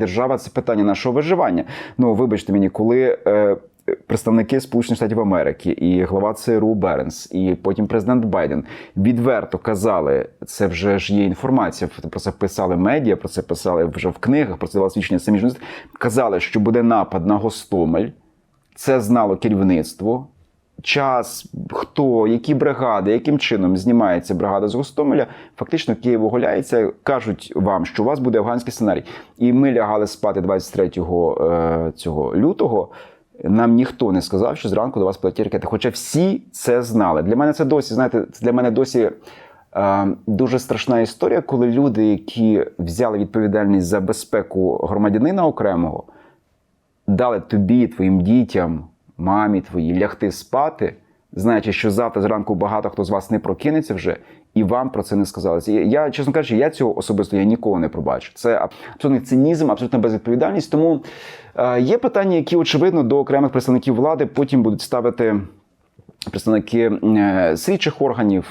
держава це питання нашого виживання. Ну вибачте мені, коли. Е, Представники Сполучених Штатів Америки і глава ЦРУ Бернс, і потім президент Байден відверто казали, це вже ж є інформація. Про це писали медіа, про це писали вже в книгах, про це давали свідчення самі журналісти. Казали, що буде напад на Гостомель. Це знало керівництво. Час, хто, які бригади, яким чином знімається бригада з Гостомеля, фактично Київ оголяється, кажуть вам, що у вас буде афганський сценарій. І ми лягали спати 23 е, цього лютого. Нам ніхто не сказав, що зранку до вас полетять ракети. Хоча всі це знали. Для мене це досі, знаєте, для мене досі е, дуже страшна історія, коли люди, які взяли відповідальність за безпеку громадянина окремого, дали тобі, твоїм дітям, мамі твоїй лягти спати, знаючи, що завтра зранку багато хто з вас не прокинеться вже, і вам про це не сказали. Я, чесно кажучи, я цього особисто я ніколи не пробачу. Це абсолютний цинізм, абсолютна безвідповідальність. Тому е, є питання, які очевидно до окремих представників влади потім будуть ставити. Представники е, слідчих органів,